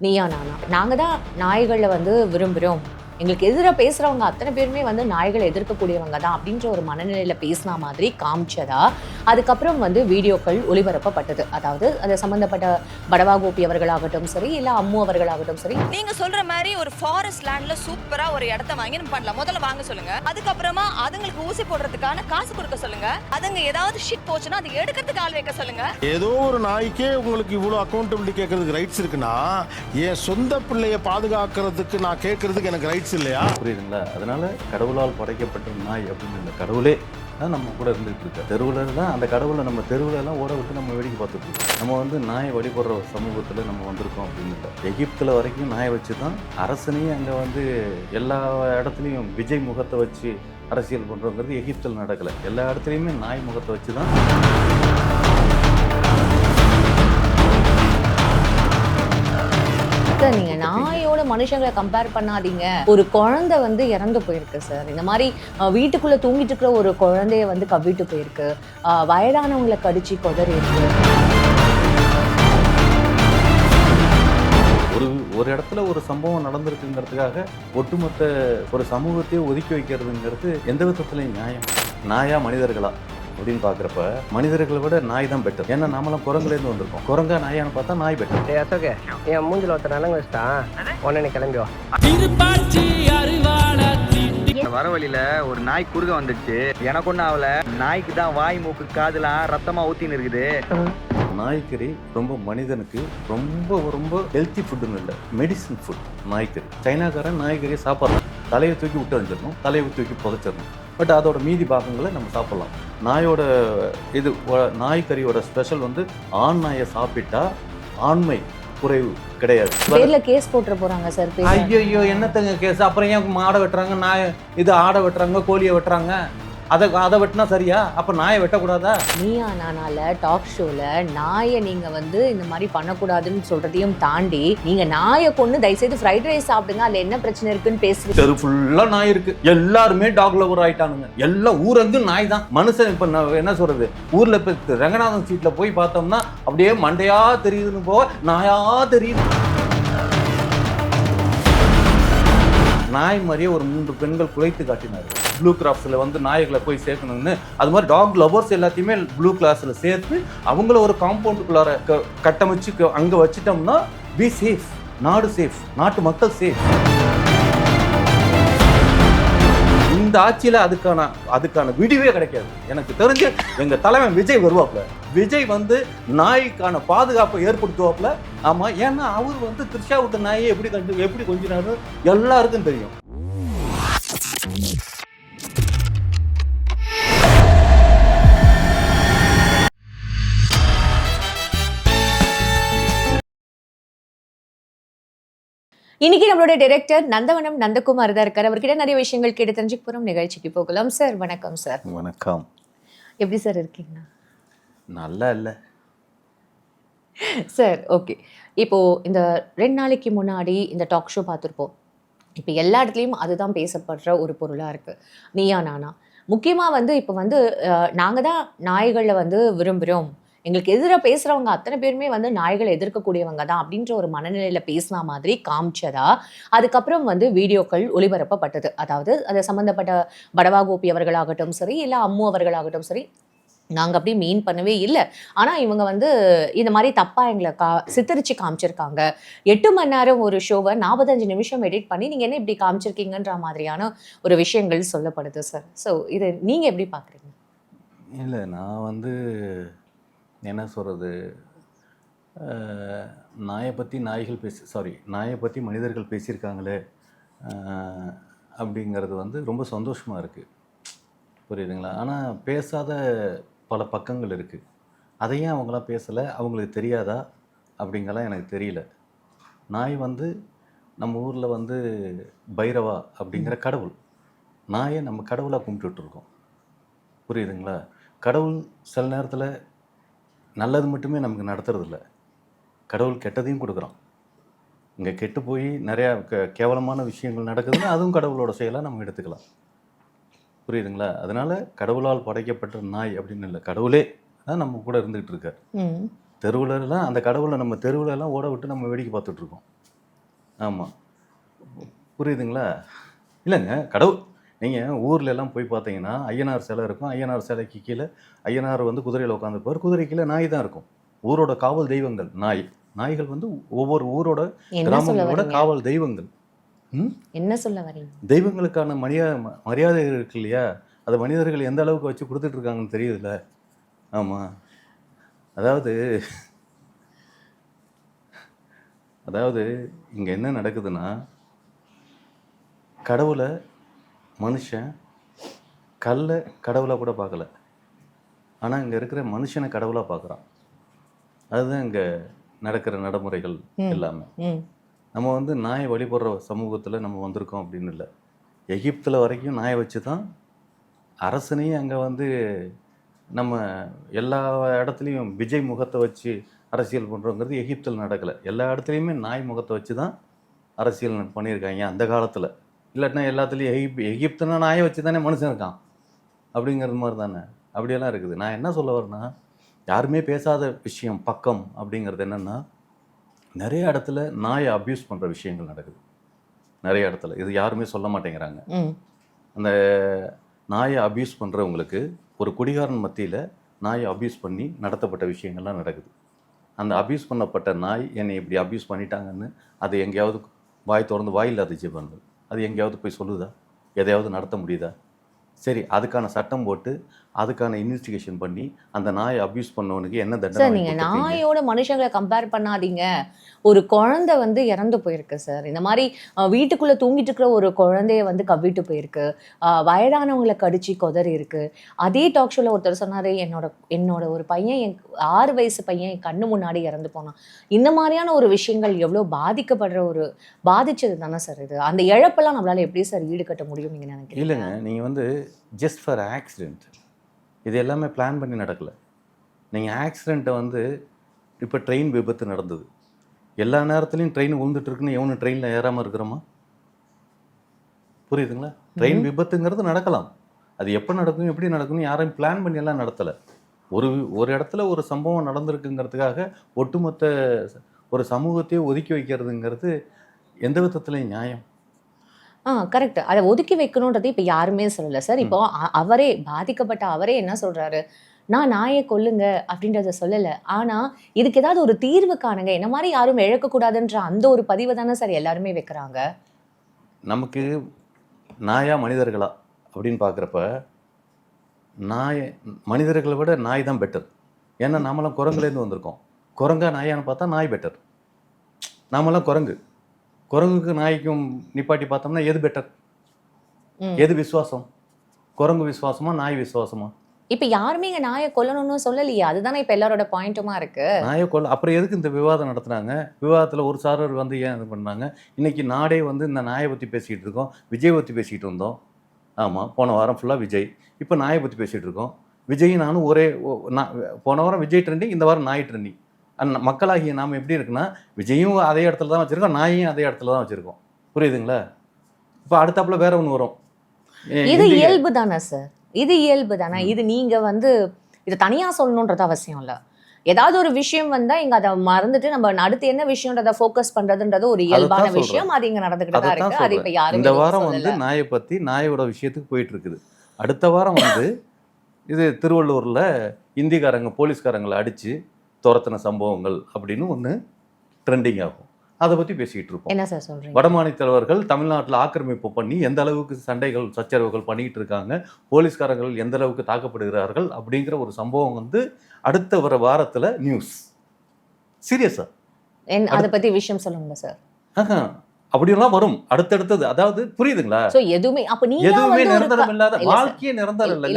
நீயா நானா. நாங்கள் தான் நாய்களை வந்து விரும்புகிறோம் எங்களுக்கு எதிராக பேசுகிறவங்க அத்தனை பேருமே வந்து நாய்களை எதிர்க்கக்கூடியவங்க தான் அப்படின்ற ஒரு மனநிலையில் பேசின மாதிரி காமிச்சதா. அதுக்கப்புறம் வந்து வீடியோக்கள் ஒளிபரப்பப்பட்டது. அதாவது அது சம்மந்தப்பட்ட படவா கோபி அவர்களாகட்டும் சரி இல்லை அம்மு அவர்களாகட்டும் சரி நீங்க சொல்ற மாதிரி ஒரு ஃபாரஸ்ட் லேண்ட்ல சூப்பரா ஒரு இடத்த வாங்கி நம்ம பண்ணலாம். முதல்ல வாங்க சொல்லுங்க. அதுக்கப்புறமா அதுங்களுக்கு ஊசி போடுறதுக்கான காசு கொடுக்க சொல்லுங்க. அதுங்க ஏதாவது ஷிட் போச்சுன்னா அது எடுக்கிறதுக்கு ஆள் வைக்க சொல்லுங்க. ஏதோ ஒரு நாய்க்கே உங்களுக்கு இவ்வளோ அக்கௌண்டபிலிட்டி கேட்கறதுக்கு ரைட்ஸ் இருக்குன்னா என் சொந்த பிள்ளைய பாதுகாக்கிறதுக்கு நான் கேட்கறதுக்கு எனக்கு ரைட்ஸ் இல்லையா? புரியுதுங்களா? அதனால கடவுளால் படைக்கப்பட்ட நாய் அப்படின்னு இல்லை கடவுளே தான் நம்ம கூட இருந்துகிட்டு இருக்க தெருவில் தான் அந்த கடவுளை நம்ம தெருவில் எல்லாம் ஓட விட்டு நம்ம வேடிக்கை பார்த்துட்டு இருக்கோம். நம்ம வந்து நாயை வழிபடுற ஒரு சமூகத்தில் நம்ம வந்திருக்கோம் அப்படின்னு இல்லை. எகிப்தில் வரைக்கும் நாயை வச்சு தான் அரசனையும் அங்கே வந்து எல்லா இடத்துலையும் விஜய் முகத்தை வச்சு அரசியல் பண்ணுறோங்கிறது எகிப்தில் நடக்கலை. எல்லா இடத்துலையுமே நாய் முகத்தை வச்சு தான் சார் நீங்க நாயோட மனுஷங்களை கம்பேர் பண்ணாதீங்க. ஒரு குழந்தை வந்து இறந்து போயிருக்கு சார் இந்த மாதிரி வீட்டுக்குள்ள தூங்கிட்டு இருக்கிற ஒரு குழந்தைய வந்து கவிட்டு போயிருக்கு. வயதானவங்களை கடிச்சு கொதறி இருக்கு. ஒரு ஒரு இடத்துல ஒரு சம்பவம் நடந்திருக்குங்கிறதுக்காக ஒட்டுமொத்த ஒரு சமூகத்தையே ஒதுக்கி வைக்கிறதுங்கிறது எந்த விதத்துலையும் நியாயம். நாயா மனிதர்களா? அப்படின்னு பார்க்குறப்ப மனிதர்களை விட நாய் தான் பெட்டர் ஏன்னா நாமெல்லாம் குரங்குலேருந்து வந்திருக்கோம். குரங்கா நாயான்னு பார்த்தா நாய் பெட்டர் அசோகே என் மூஞ்சில் ஒருத்தர் நலங்கு வச்சுட்டான் உடனே கிளம்பி வா. வர வழியில ஒரு நாய் குறுக வந்துச்சு எனக்கு ஒன்றும் ஆகல. நாய்க்கு தான் வாய் மூக்கு காதுலாம் ரத்தமா ஊத்தின்னு இருக்குது. நாய்க்கறி ரொம்ப மனிதனுக்கு ரொம்ப ரொம்ப ஹெல்த்தி ஃபுட்டுன்னு இல்லை. மெடிசன் ஃபுட் நாய்க்கறி. சைனாக்காரன் நாய்க்கறியை சாப்பிட்றான். தலையை தூக்கி விட்டு வந்துடணும் தலையை தூக்கி புதைச்சிடணும். பட் அதோட மீதி பாகங்களை நம்ம சாப்பிட்லாம். நாயோட இது நாய்க்கறியோட ஸ்பெஷல் வந்து ஆண் நாயை சாப்பிட்டா ஆண்மை குறைவு கிடையாது. பேர்ல கேஸ் போட்டுற போறாங்க சார். ஐயோ என்னத்தங்க கேஸ் அப்புறம் ஏன் மாடை வெட்டுறாங்க? நாய் இது ஆடை வெட்டுறாங்க கோழியை வெட்டுறாங்க? அதை அதை வெட்டினா சரியா? அப்ப நாயை வெட்டக்கூடாதா? நீயா நானால டாக் ஷோல நாயை நீங்க வந்து இந்த மாதிரி பண்ணக்கூடாதுன்னு சொல்றதையும் தாண்டி நீங்க நாயை கொண்டு தயவுசெய்து ஃப்ரைட் ரைஸ் சாப்பிடுங்க. அதுல என்ன பிரச்சனை இருக்குன்னு பேசுறீங்க. தெரு ஃபுல்லா நாய் இருக்கு. எல்லாருமே டாக் லவர் ஆயிட்டானுங்க. எல்லாம் ஊரெங்கும் நாய் தான் மனுஷன் இப்ப என்ன சொல்றது? ஊர்ல இப்ப ரங்கநாதன் சீட்ல போய் பார்த்தோம்னா அப்படியே மண்டையா தெரியுதுன்னு போக நாயா தெரியுது. நாய் மாதிரியே ஒரு மூன்று பெண்கள் குலைத்து காட்டினார் ப்ளூ கிராஃப்ட்ஸில் வந்து நாய்களை போய் சேர்க்கணும்னு. அது மாதிரி டாக் லவர்ஸ் எல்லாத்தையுமே ப்ளூ கிளாஸில் சேர்த்து அவங்கள ஒரு காம்பவுண்டுக்குள்ளார க- கட்டமைச்சு அங்கே வச்சிட்டோம்னா பி சேஃப் நாடு சேஃப் நாட்டு மக்கள் சேஃப் இந்த ஆட்சியில் அதுக்கான அதுக்கான விடிவே கிடைக்காது. எனக்கு தெரிஞ்சு எங்கள் தலைவன் விஜய் வருவாப்புல. விஜய் வந்து நாய்க்கான பாதுகாப்பை ஏற்படுத்துவாப்புல. ஆமாம் ஏன்னா அவர் வந்து திருஷா விட்டு நாயை எப்படி கண்டு எப்படி கொஞ்சினாரு எல்லாருக்கும் தெரியும். இன்னைக்கு நம்மளோட டைரக்டர் நந்தவனம் நந்தகுமார் தான் இருக்காரு. அவர்கிட்ட நிறைய விஷயங்கள் கேட்டு தெரிஞ்சுக்க போறோம் நிகழ்ச்சிக்கு போகலாம் சார் வணக்கம் சார் வணக்கம். எப்படி சார் இருக்கீங்க? நல்லா இல்லை. சார் ஓகே இப்போ இந்த ரெண்டு நாளைக்கு முன்னாடி இந்த டாக் ஷோ பார்த்துருப்போம். இப்போ எல்லா இடத்துலையும் அதுதான் பேசப்படுற ஒரு பொருளாக இருக்கு. நீயா நானா. முக்கியமாக வந்து இப்போ வந்து நாங்கள் தான் நாய்களை வந்து விரும்புகிறோம் எங்களுக்கு எதிராக பேசுகிறவங்க அத்தனை பேருமே வந்து நாய்களை எதிர்க்கக்கூடியவங்க தான் அப்படின்ற ஒரு மனநிலையில் பேசின மாதிரி காமிச்சதா. அதுக்கப்புறம் வந்து வீடியோக்கள் ஒளிபரப்பப்பட்டது. அதாவது அது சம்மந்தப்பட்ட படவா கோபி அவர்களாகட்டும் சரி இல்லை அம்மு அவர்களாகட்டும் சரி நாங்கள் அப்படி மீன் பண்ணவே இல்லை. ஆனால் இவங்க வந்து இந்த மாதிரி தப்பாக எங்களை கா சித்தரித்து காமிச்சிருக்காங்க. எட்டு மணி நேரம் ஒரு ஷோவை நாற்பத்தஞ்சு நிமிஷம் எடிட் பண்ணி நீங்கள் என்ன இப்படி காமிச்சிருக்கீங்கன்ற மாதிரியான ஒரு விஷயங்கள் சொல்லப்படுது சார் ஸோ இதை நீங்கள் எப்படி பார்க்குறீங்க இல்லை நான் வந்து என்ன சொல்கிறது நாயை பற்றி நாய்கள் பேசி சாரி நாயை பற்றி மனிதர்கள் பேசியிருக்காங்களே அப்படிங்கிறது வந்து ரொம்ப சந்தோஷமாக இருக்குது புரியுதுங்களா? ஆனால் பேசாத பல பக்கங்கள் இருக்குது அதையும் அவங்களாம் பேசலை அவங்களுக்கு தெரியாதா? அப்படிங்கலாம் எனக்கு தெரியல. நாய் வந்து நம்ம ஊரில் வந்து பைரவா அப்படிங்கிற கடவுள். நாயை நம்ம கடவுளாக கும்பிட்டுட்ருக்கோம் புரியுதுங்களா? கடவுள் சில நேரத்தில் நல்லது மட்டுமே நமக்கு நடத்துறதில்ல. கடவுள் கெட்டதையும் கொடுக்குறான். இங்கே கெட்டு போய் நிறையா க கேவலமான விஷயங்கள் நடக்குதுன்னா அதுவும் கடவுளோட செயலாக நம்ம எடுத்துக்கலாம். புரியுதுங்களா? அதனால கடவுளால் படைக்கப்பட்ட நாய் அப்படின்னு இல்லை கடவுளே தான் நம்ம கூட இருந்துகிட்டு இருக்கார். தெருவுலலாம் அந்த கடவுளை நம்ம தெருவுலலாம் ஓட விட்டு நம்ம வேடிக்கை பார்த்துட்டு இருக்கோம். ஆமாம் புரியுதுங்களா? இல்லைங்க கடவுள் நீங்கள் ஊர்ல எல்லாம் போய் பார்த்தீங்கன்னா ஐயனார் சிலை இருக்கும். ஐயனார் சிலைக்கு கீழே ஐயனார் வந்து குதிரையில் உட்காந்துருப்பார் குதிரை கீழே நாய் தான் இருக்கும். ஊரோட காவல் தெய்வங்கள் நாய். நாய்கள் வந்து ஒவ்வொரு ஊரோட கிராமங்களோட காவல் தெய்வங்கள். என்ன சொல்ல வரீங்க? தெய்வங்களுக்கான மரியாதை மரியாதை இருக்கு இல்லையா? அதை மனிதர்கள் எந்த அளவுக்கு வச்சு கொடுத்துட்டு இருக்காங்கன்னு தெரியுதுல்ல? ஆமாம் அதாவது அதாவது இங்கே என்ன நடக்குதுன்னா கடவுளை மனுஷன் கல்லை கடவுளாக கூட பார்க்கல. ஆனால் இங்கே இருக்கிற மனுஷனை கடவுளாக பார்க்குறான். அதுதான் இங்கே நடக்கிற நடைமுறைகள். எல்லாமே. நம்ம வந்து நாயை வழிபடுற சமூகத்தில் நம்ம வந்திருக்கோம் அப்படின்னு இல்லை. எகிப்தில் வரைக்கும் நாயை வச்சு தான் அரசனையும் அங்கே வந்து நம்ம எல்லா இடத்துலையும் விஜய் முகத்தை வச்சு அரசியல் பண்ணுறோங்கிறது எகிப்தில் நடக்கலை. எல்லா இடத்துலையுமே நாய் முகத்தை வச்சு தான் அரசியல் பண்ணியிருக்காங்க அந்த காலத்தில். இல்லாட்டினா எல்லாத்துலேயும் எகிப் எகிப்துனா நாயை வச்சு தானே மனுஷன் இருக்கான். அப்படிங்கிறது மாதிரி தானே. அப்படியெல்லாம் இருக்குது. நான் என்ன சொல்ல வரேன்னா யாருமே பேசாத விஷயம் பக்கம் அப்படிங்கிறது என்னென்னா நிறைய இடத்துல நாயை அப்யூஸ் பண்ணுற விஷயங்கள் நடக்குது. நிறைய இடத்துல. இது யாருமே சொல்ல மாட்டேங்கிறாங்க. அந்த நாயை அப்யூஸ் பண்ணுறவங்களுக்கு ஒரு குடிகாரன் மத்தியில் நாயை அப்யூஸ் பண்ணி நடத்தப்பட்ட விஷயங்கள்லாம் நடக்குது. அந்த அப்யூஸ் பண்ணப்பட்ட நாய் என்னை இப்படி அப்யூஸ் பண்ணிட்டாங்கன்னு அது எங்கேயாவது வாய் திறந்து வாய் இல்லாத ஜீவன் அது. எங்கேயாவது போய் சொல்லுதா எதையாவது நடத்த முடியுதா சரி அதுக்கான சட்டம் போட்டு அதுக்கான இன்வெஸ்டிகேஷன் பண்ணி அந்த நாயை அப்யூஸ் பண்ணவனுக்கு என்ன சார் தண்டனை நீங்க வாங்கி கொடுத்திருக்கீங்க? நாயோட மனுஷங்களை கம்பேர் பண்ணாதீங்க. ஒரு குழந்தை வந்து இறந்து போயிருக்கு சார் இந்த மாதிரி வீட்டுக்குள்ள தூங்கிட்டு இருக்கிற ஒரு குழந்தைய வந்து கவ்விட்டு போயிருக்கு. வயதானவங்களை கடிச்சு கொதறி இருக்கு. அதே டாக் ஷோல ஒருத்தர் சொன்னாரு என்னோட என்னோட ஒரு பையன் என் ஆறு வயசு பையன் என் கண்ணு முன்னாடி இறந்து போனான். இந்த மாதிரியான ஒரு விஷயங்கள் எவ்வளோ பாதிக்கப்படுற ஒரு பாதிச்சது தானே சார் இது? அந்த இழப்பெல்லாம் நம்மளால எப்படி சார் ஈடுகட்ட முடியும் நீங்க நினைக்கிறீங்க? இல்லைங்க நீங்கள் வந்து ஜஸ்ட் ஃபார் ஆக்சிடெண்ட் இது எல்லாமே பிளான் பண்ணி நடக்கல. நீங்கள் ஆக்சிடெண்ட்டை வந்து இப்போ ட்ரெயின் விபத்து நடந்தது. எல்லா நேரத்துலையும் ட்ரெயின் விழுந்துட்டு இருக்குன்னு எவனும் ட்ரெயினில் ஏறாமல் இருக்கிறோமா? புரியுதுங்களா? ட்ரெயின் விபத்துங்கிறது நடக்கலாம். அது எப்போ நடக்கும் எப்படி நடக்கும்னு யாரையும் பிளான் பண்ணி எல்லாம் நடத்தலை. ஒரு ஒரு இடத்துல ஒரு சம்பவம் நடந்திருக்குங்கிறதுக்காக ஒட்டுமொத்த ஒரு சமூகத்தையே ஒதுக்கி வைக்கிறதுங்கிறது எந்த விதத்துலையும் நியாயம். ஆ கரெக்ட் அதை ஒதுக்கி வைக்கணுன்றது இப்போ யாருமே சொல்லல. சார் இப்போ அவரே பாதிக்கப்பட்ட அவரே என்ன சொல்றாரு? நான் நாயை கொல்லுங்க அப்படின்றத சொல்லல. ஆனா இதுக்கு ஏதாவது ஒரு தீர்வு காணுங்க. என்ன மாதிரி யாரும் இழக்கக்கூடாதுன்ற அந்த ஒரு பதிவை தானே சார் எல்லாருமே வைக்கிறாங்க. நமக்கு நாயா மனிதர்களா அப்படின்னு பார்க்குறப்ப நாய் மனிதர்களை விட நாய் தான் பெட்டர் ஏன்னா நாமெல்லாம் குரங்குலேருந்து வந்திருக்கோம். குரங்கா நாயான்னு பார்த்தா நாய் பெட்டர் நாமெல்லாம் குரங்கு. குரங்குக்கு நாய்க்கும் நிப்பாட்டி பார்த்தோம்னா எது பெட்டர். எது விசுவாசம்? குரங்கு விசுவாசமா நாய் விசுவாசமா? இப்போ யாருமே இங்க நாயை கொல்லணும்னு சொல்லலையே. அதுதானே இப்போ எல்லாரோட பாயிண்ட்டுமா இருக்கு. நாயை கொல்ல அப்புறம் எதுக்கு இந்த விவாதம் நடத்துனாங்க? விவாதத்தில் ஒரு சாரர் வந்து ஏன் இது பண்ணாங்க? இன்னைக்கு நாடே வந்து இந்த நாயை பற்றி பேசிக்கிட்டு இருக்கோம். விஜய் பற்றி பேசிக்கிட்டு இருந்தோம் ஆமாம் போன வாரம் ஃபுல்லாக விஜய். இப்போ நாயை பற்றி பேசிகிட்டு இருக்கோம். விஜய் நானும் ஒரே நான் போன வாரம் விஜய் ட்ரெண்டிங் இந்த வாரம் நாய் ட்ரெண்டிங் மக்களாகிய நாம் எப்படி இருக்குன்னா விஜயும் அதே இடத்துல தான் வச்சுருக்கோம் நாயையும் அதே இடத்துல தான் வச்சுருக்கோம். புரியுதுங்களா? இப்போ அடுத்தாப்புல வேற ஒன்று வரும். இது இயல்பு தானே சார் இது இயல்பு தானே இது நீங்க வந்து இதை தனியா சொல்லணுன்றது அவசியம் இல்ல. ஏதாவது ஒரு விஷயம் வந்தா இங்க அதை மறந்துட்டு நம்ம அடுத்து என்ன விஷயம்ன்றத ஃபோக்கஸ் பண்றதுன்றது ஒரு இயல்பான. விஷயம். அது இங்க நடந்துகிட்டு தான் இருக்கு. அது இப்ப. யாருமே இந்த வாரம். வந்து நாயை பத்தி நாயோட விஷயத்துக்கு போயிட்டு இருக்குது அடுத்த வாரம் வந்து இது திருவள்ளூர்ல இந்திக்காரங்க போலீஸ்காரங்களை அடிச்சு துரத்தின சம்பவங்கள் அப்படின்னு ஒன்று ட்ரெண்டிங் ஆகும். அதை பத்தி பேசிக்கிட்டு இருப்போம். என்ன சார் சொல்றீங்க? வடமாநிலத்தவர்கள் தமிழ்நாட்டில் ஆக்கிரமிப்பு பண்ணி எந்த அளவுக்கு சண்டைகள் சச்சரவுகள் பண்ணிக்கிட்டு இருக்காங்க போலீஸ்காரர்கள் எந்த அளவுக்கு தாக்கப்படுகிறார்கள் அப்படிங்கிற ஒரு சம்பவம் வந்து அடுத்த வர வாரத்தில் நியூஸ் சீரியஸா அதை பத்தி விஷயம் சொல்லுங்க சார். ஆஹா. அப்படியெல்லாம் வரும். அடுத்தடுத்தது. அதாவது புரியுதுங்களா? சோ எதுவுமே அப்ப நீங்க எதுவுமே நிரந்தரம் இல்லாத. வாழ்க்கையே நிரந்தரம் இல்ல, ஒரு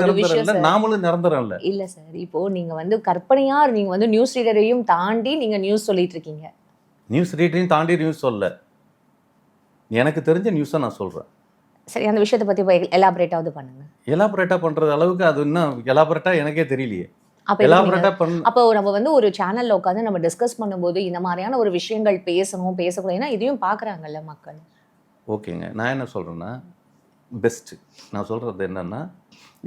நிரந்தரம் இல்லை. நாமளும் நிரந்தரம் இல்லை. இல்ல சார் இப்போ நீங்க வந்து கற்பனையா நீங்க வந்து நியூஸ் ரீடரையும் தாண்டி நீங்க நியூஸ் சொல்லிட்டு இருக்கீங்க. நியூஸ் ரீடரையும் தாண்டி நியூஸ் சொல்ல. எனக்கு தெரிஞ்ச நியூஸை நான் சொல்றேன். சரி அந்த விஷயத்தை பத்தி எலாபரேட்டாவது பண்ணுங்க. எலாபரேட்டா பண்றது அளவுக்கு அது இன்னும் எலாபரேட்டா எனக்கே தெரியலையே. அப்ப அப்போ நம்ம வந்து ஒரு சேனல்ல உட்காந்து நம்ம டிஸ்கஸ் பண்ணும்போது இந்த மாதிரியான ஒரு விஷயங்கள் பேசணும் பேசக்கூடாது. ஏன்னா இதையும் பாக்குறாங்கல்ல மக்கள். ஓகேங்க. நான் என்ன சொல்கிறேன்னா பெஸ்ட்டு நான் சொல்கிறது என்னன்னா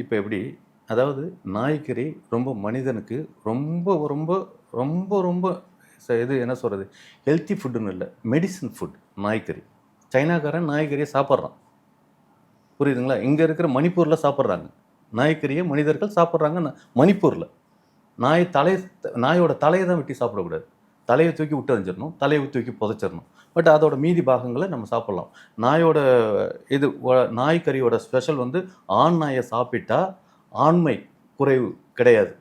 இப்போ எப்படி அதாவது நாய்க்கறி ரொம்ப மனிதனுக்கு ரொம்ப ரொம்ப ரொம்ப ரொம்ப இது என்ன சொல்கிறது ஹெல்த்தி ஃபுட்டுன்னு இல்லை மெடிசன் ஃபுட் நாய்க்கறி. சைனாக்காரன் நாய்க்கறியை சாப்பிட்றான். புரியுதுங்களா? இங்கே இருக்கிற மணிப்பூரில் சாப்பிட்றாங்க. நாய்க்கறியை மனிதர்கள் சாப்பிட்றாங்க. மணிப்பூரில். நாய் தலை நாயோட தலையை தான் வெட்டி சாப்பிடக்கூடாது. தலையை தூக்கி விட்டு அறிஞ்சிடணும் தலையை தூக்கி புதைச்சிடணும். பட் அதோட மீதி பாகங்களை நம்ம சாப்பிட்லாம். நாயோட இது நாய் நாய்க்கறியோட ஸ்பெஷல் வந்து ஆண் நாயை சாப்பிட்டா ஆண்மை குறைவு கிடையாது.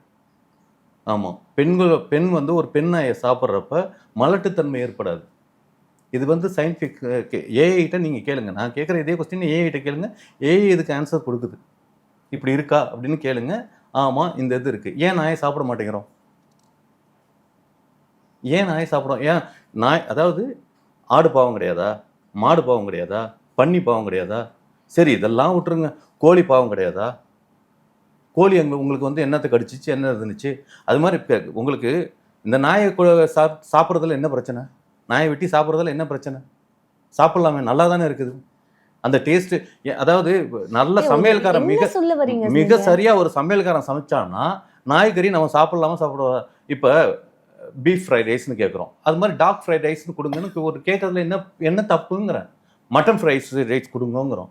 ஆமாம் பெண்கள் பெண் வந்து ஒரு பெண் நாயை சாப்பிட்றப்ப மலட்டுத்தன்மை ஏற்படாது. இது வந்து சயின்டிஃபிக் ஏஐட்ட நீங்கள் கேளுங்க. நான் கேட்குற இதே கொஸ்டின் ஏஐட்ட கேளுங்க. ஏஐ இதுக்கு ஆன்சர் கொடுக்குது? இப்படி இருக்கா? அப்படின்னு கேளுங்க. ஆமாம் இந்த இது இருக்குது ஏன் நாயை சாப்பிட மாட்டேங்கிறோம்? ஏன் நாயை சாப்பிட்றோம்? ஏன் நாய் அதாவது ஆடு பாவம் கிடையாதா? மாடு பாவம் கிடையாதா? பன்னி பாவம் கிடையாதா? சரி இதெல்லாம் விட்டுருங்க. கோழி பாவம் கிடையாதா? கோழி அங்கே உங்களுக்கு வந்து என்னத்தை கடிச்சிச்சு என்ன இருந்துச்சு? அது மாதிரி இப்ப உங்களுக்கு இந்த நாயை சாப் சாப்பிட்றதுல என்ன பிரச்சனை? நாயை வெட்டி சாப்பிட்றதுல என்ன பிரச்சனை? சாப்பிட்லாமே நல்லா தானே இருக்குது. அந்த டேஸ்ட்டு அதாவது நல்ல சமையல்காரன் மிக மிக? சரியா ஒரு சமையல்காரன் சமைச்சான்னா நாய்கறி நம்ம சாப்பிடலாமா சாப்பிடுவா? இப்போ பீஃப் ஃப்ரைட் ரைஸ்னு கேட்குறோம் அது மாதிரி டாக் ஃப்ரைட் ரைஸ்னு கொடுங்கன்னு ஒரு கேட்கறதுல என்ன என்ன தப்புங்கிறேன். மட்டன் ஃப்ரைஸ் ரைஸ் கொடுங்கோங்கிறோம்.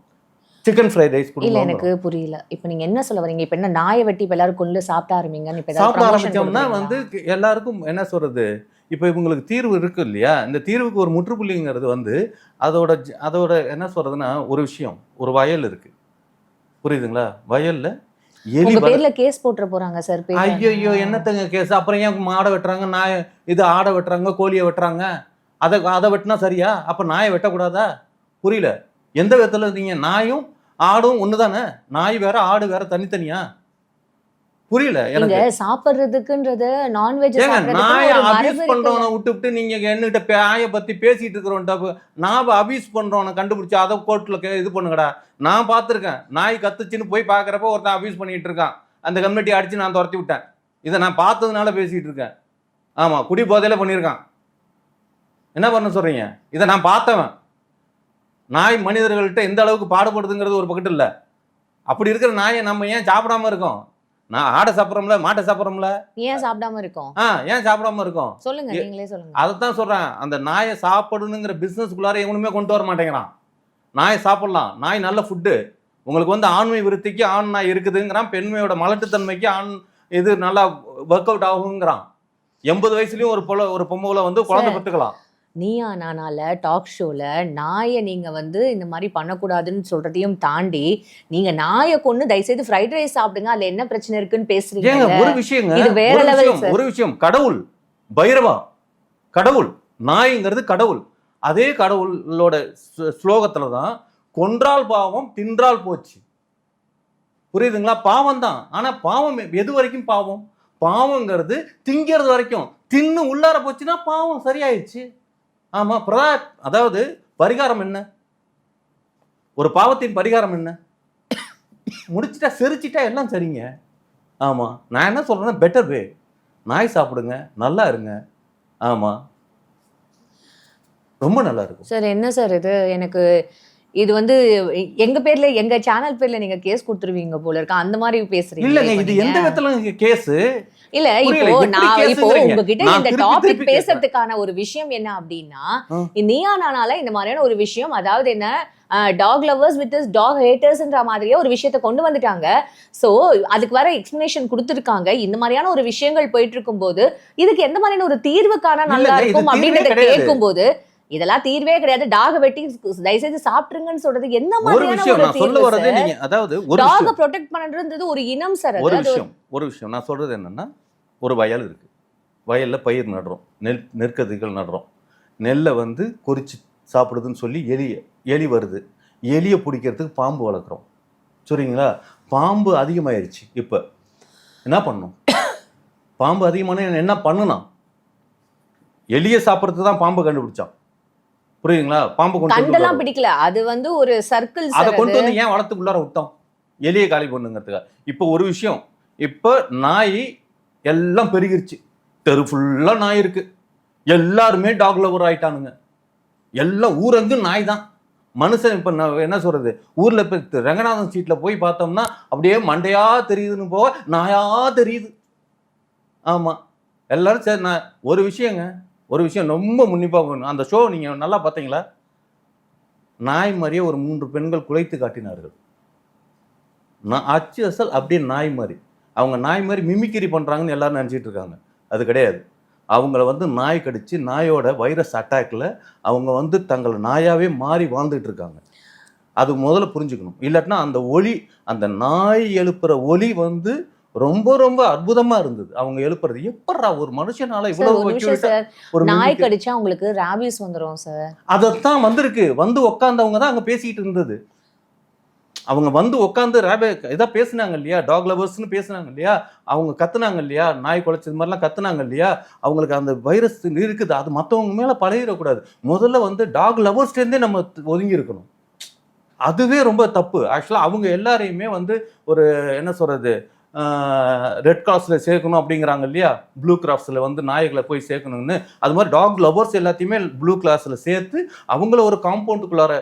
சிக்கன் ஃப்ரைட் ரைஸ் கொடுங்க எனக்கு புரியல. இப்ப நீங்க என்ன சொல்ல வரீங்க? இப்ப என்ன நாயை வெட்டி இப்ப எல்லாரும் கொண்டு சாப்பிட ஆரம்பிங்கன்னு இப்ப சாப்பிட ஆரம்பிச்சோம்னா? வந்து எல்லாருக்கும் என்ன சொல்றது? இப்போ இவங்களுக்கு தீர்வு இருக்கு இல்லையா? இந்த தீர்வுக்கு ஒரு முற்றுப்புள்ளிங்கிறது வந்து அதோட அதோட என்ன சொல்றதுன்னா ஒரு விஷயம் ஒரு வயல் இருக்கு. புரியுதுங்களா? வயல்ல எலி பேர்ல கேஸ் போட்டுற போறாங்க சார் ஐயோ என்னத்தங்க கேஸ்? அப்புறம் ஏன் மாடை வெட்டுறாங்க? நாயை இது ஆடை வெட்டுறாங்க கோழியை வெட்டுறாங்க? அதை அதை வெட்டினா சரியா? அப்போ நாயை வெட்டக்கூடாதா? புரியல. எந்த விதத்தில் இருக்கீங்க நாயும் ஆடும் ஒன்று தானே நாய் வேற ஆடு வேற தனித்தனியா? புரியல எனக்கு. சாப்பிடுறதுக்குன்றது நான்வெஜ் நாயை அபியூஸ் பண்றவனை விட்டு விட்டு நீங்க என்கிட்ட நாயை பத்தி பேசிட்டு இருக்கிறோம் நான் அபியூஸ் பண்றவனை கண்டுபிடிச்சு அதை கோர்ட்ல இது பண்ணுங்கடா. நான் பார்த்துருக்கேன். நாய் கத்துச்சுன்னு போய் பார்க்கறப்ப ஒருத்தன் அபியூஸ் பண்ணிட்டு இருக்கான். அந்த கம்யூனிட்டி அடிச்சு நான் துரத்தி விட்டேன். இதை நான் பார்த்ததுனால பேசிட்டு இருக்கேன். ஆமா குடி போதையில பண்ணியிருக்கான். என்ன பண்ண சொல்றீங்க? இதை நான் பார்த்தவன். நாய் மனிதர்கள்ட்ட எந்த அளவுக்கு பாடுபடுதுங்கிறது ஒரு பக்கத்து இல்லை. அப்படி இருக்கிற நாயை நம்ம ஏன் சாப்பிடாம இருக்கோம்? நான் ஆடை சாப்பிட்றோம்ல மாட்டை சாப்பிட்றோம்ல? ஏன் சாப்பிடாம இருக்கோம்? ஆ ஏன் சாப்பிடாம இருக்கோம்? சொல்லுங்க நீங்களே சொல்லுங்க. அதைத்தான் சொல்றேன். அந்த நாயை சாப்பிடணுங்கிற பிசினஸ்க்குள்ளார எவனுமே கொண்டு வர மாட்டேங்கிறான். நாயை சாப்பிடலாம். நாய் நல்ல ஃபுட்டு உங்களுக்கு வந்து ஆண்மை விருத்திக்கு ஆண் நாய் இருக்குதுங்கிறான். பெண்மையோட மலட்டுத்தன்மைக்கு ஆண் இது நல்லா ஒர்க் அவுட் ஆகுங்கிறான். எண்பது வயசுலயும் ஒரு பொல ஒரு பொம்பளை வந்து குழந்தை. பெற்றுக்கலாம். நீயா நானால டாக் ஷோல நாயை நீங்க வந்து இந்த மாதிரி பண்ணக்கூடாதுன்னு சொல்றதையும் தாண்டி நீங்க நாயை கொண்டு தயவுசெய்து ஃப்ரைட் ரைஸ் சாப்பிடுங்க. அதுல என்ன பிரச்சனை இருக்குன்னு பேசுறீங்க. ஒரு விஷயங்க இது வேற விஷயம், sir. ஒரு விஷயம். கடவுள் பைரவா கடவுள் நாய்ங்கிறது கடவுள். அதே கடவுளோட ஸ்லோ- ஸ்லோகத்துல தான் கொன்றால் பாவம் தின்றால் போச்சு. புரியுதுங்களா? பாவம் தான். ஆனா பாவம் எது வரைக்கும் பாவம்? பாவங்கிறது திங்கிறது வரைக்கும். தின்னு உள்ளார போச்சுன்னா பாவம் சரியாயிடுச்சு. ஆமா பிரதா அதாவது பரிகாரம் என்ன? ஒரு பாவத்தின் பரிகாரம் என்ன? முடிச்சிட்டா செரிச்சிட்டா எல்லாம் சரிங்க. ஆமா நான் என்ன சொல்றேன்னா பெட்டர் வே நாய் சாப்பிடுங்க நல்லா இருங்க. ஆமா. ரொம்ப நல்லா இருக்கும். சார் என்ன சார் இது? எனக்கு இது வந்து எங்க பேர்ல எங்க சேனல் பேர்ல நீங்க கேஸ் கொடுத்துருவீங்க போல இருக்கு. அந்த மாதிரி பேசுறீங்க. இல்லங்க இது. எந்த விதத்துல கேஸ் இல்ல இப்போ நான் இப்போ? உங்ககிட்ட இந்த டாபிக். பேசுறதுக்கான ஒரு விஷயம் என்ன அப்படின்னா. நீயா நானால இந்த மாதிரியான ஒரு விஷயம் அதாவது என்ன டாக் லவர்ஸ் வித் டாக் ஹேட்டர்ஸ்ன்ற மாதிரியே ஒரு விஷயத்தை கொண்டு வந்துட்டாங்க சோ அதுக்கு வர எக்ஸ்பிளனேஷன் கொடுத்துருக்காங்க இந்த மாதிரியான ஒரு விஷயங்கள் போயிட்டு இருக்கும்போது இதுக்கு எந்த மாதிரியான ஒரு தீர்வு காண நல்லா இருக்கும் அப்படின்றத. கேட்கும்போது இதெல்லாம் தீர்வே கிடையாது டாக வெட்டி தயவுசெய்து சாப்பிட்டுருங்கன்னு சொல்றது என்ன ஒரு மாதிரியான அதாவது டாக ப்ரொடெக்ட் பண்றது ஒரு இனம் சார் ஒரு விஷயம் ஒரு விஷயம் நான் சொல்றது என்னன்னா ஒரு வயல் இருக்கு. வயல்ல பயிர் நடுறோம். நெல் நெற்கதிர்கள் நடுறோம். நெல்லை வந்து கொறிச்சு சாப்பிடுதுன்னு சொல்லி எலி எலி வருது. எலியை பிடிக்கிறதுக்கு பாம்பு வளர்க்குறோம். சரிங்களா? பாம்பு அதிகமாயிருச்சு இப்போ. என்ன பண்ணும் பாம்பு அதிகமான என்ன பண்ணுனா? எலியை சாப்பிட்றதுக்கு தான் பாம்பு கண்டுபிடிச்சான். புரியுதுங்களா? பாம்பு கொண்டு வந்து கண்டெல்லாம் பிடிக்கல. அது வந்து ஒரு சர்க்கிள் அதை கொண்டு வந்து ஏன் வளர்த்துக்குள்ளார விட்டோம்? எலியை காலி பண்ணுங்கிறதுக்காக. இப்போ ஒரு விஷயம். இப்போ நாய் எல்லாம் பெருகிருச்சு. தெரு ஃபுல்லாக நாய் இருக்கு. எல்லாருமே டாக் லவர் ஆயிட்டானுங்க. எல்லாம் ஊரங்கும் நாய் தான். மனுஷன் இப்போ என்ன சொல்றது? ஊரில் இப்போ ரங்கநாதன் சீட்டில் போய் பார்த்தோம்னா அப்படியே மண்டையா தெரியுதுன்னு போக நாயா தெரியுது. ஆமாம் எல்லாரும் சரி நான் ஒரு விஷயங்க ஒரு விஷயம் ரொம்ப முன்னிப்பாக அந்த ஷோ நீங்கள் நல்லா பார்த்தீங்களா? நாய் மாதிரியே ஒரு மூன்று பெண்கள் குலைத்து காட்டினார்கள். நான் அச்சு அசல் அப்படியே நாய் மாதிரி. அவங்க நாய் மாதிரி மிமிக்கிரி பண்ணுறாங்கன்னு எல்லாரும் நினச்சிட்டு இருக்காங்க. அது கிடையாது. அவங்கள வந்து நாய் கடிச்சு நாயோட வைரஸ் அட்டாக்ல அவங்க வந்து தங்களை நாயாவே மாறி வாழ்ந்துட்டு இருக்காங்க. அது முதல்ல புரிஞ்சுக்கணும். இல்லாட்டினா அந்த ஒலி அந்த நாய் எழுப்புற ஒலி வந்து ரொம்ப ரொம்ப அற்புதமா இருந்தது. அவங்க எழுப்புறது எப்படா ஒரு மனுஷனால இவ்வளவு ஒரு நாய் கடிச்சா உங்களுக்கு ராபிஸ் வந்துரும் சார். அதைத்தான் வந்திருக்கு. வந்து உட்காந்தவங்க தான் அங்க பேசிட்டு இருந்தது. அவங்க வந்து உட்காந்து ரேபே இதாக பேசுனாங்க இல்லையா? டாக் லவர்ஸ்னு பேசுனாங்க இல்லையா? அவங்க கத்துனாங்க இல்லையா? நாய் குலைச்சது மாதிரிலாம் கத்துனாங்க இல்லையா? அவங்களுக்கு அந்த வைரஸ் இருக்குது. அது மற்றவங்க மேலே பழகிடக்கூடாது. முதல்ல வந்து டாக் லவர்ஸ்லேருந்தே நம்ம ஒதுங்கி இருக்கணும் அதுவே ரொம்ப தப்பு. ஆக்சுவலாக அவங்க எல்லாரையுமே வந்து ஒரு என்ன சொல்கிறது ரெட் கிராஸில் சேர்க்கணும் அப்படிங்கிறாங்க இல்லையா? ப்ளூ கிராஸில் வந்து நாய்களை போய் சேர்க்கணும்னு. அது மாதிரி டாக் லவர்ஸ் எல்லாத்தையுமே ப்ளூ கிளாஸில் சேர்த்து அவங்கள ஒரு காம்பவுண்டுக்குள்ளார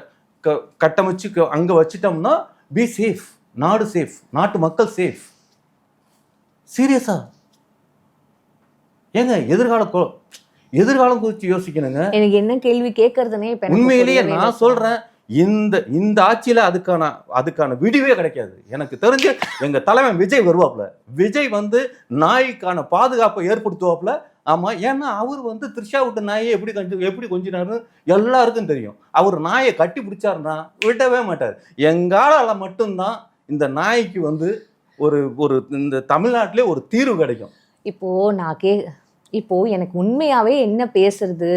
க கட்டமைச்சு அங்க வச்சிட்டோம்னா பி சேஃப் நாடு சேஃப் நாட்டு மக்கள் சேஃப் சீரியஸா ஏங்க எதிர்கால எதிர்காலம் குறித்து யோசிக்கணுங்க. எனக்கு என்ன கேள்வி கேட்கறதுனே உண்மையிலேயே நான். சொல்றேன் இந்த இந்த ஆட்சியில அதுக்கான அதுக்கான விடிவே கிடைக்காது. எனக்கு தெரிஞ்சு எங்க தலைவன் விஜய் வருவாப்ல விஜய் வந்து நாய்க்கான பாதுகாப்பை ஏற்படுத்துவாப்ல ஆமா ஏன்னா அவர் வந்து த்ரிஷா விட்டு நாயை எப்படி கொஞ்சம் எப்படி கொஞ்சினாருன்னு எல்லாருக்கும் தெரியும். அவர் நாயை கட்டி பிடிச்சாருன்னா விடவே மாட்டார். எங்காலால மட்டும்தான் இந்த நாய்க்கு வந்து ஒரு ஒரு இந்த தமிழ்நாட்டிலே ஒரு தீர்வு கிடைக்கும். இப்போ நான் கே இப்போ எனக்கு உண்மையாவே என்ன பேசுறது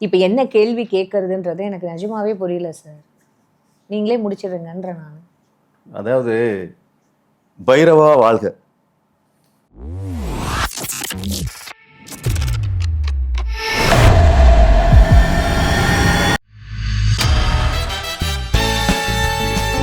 இப்போ என்ன கேள்வி கேட்கறதுன்றது எனக்கு நிஜமாவே புரியல சார் நீங்களே முடிச்சிடுங்கன்ற நான். அதாவது பைரவா வாழ்க.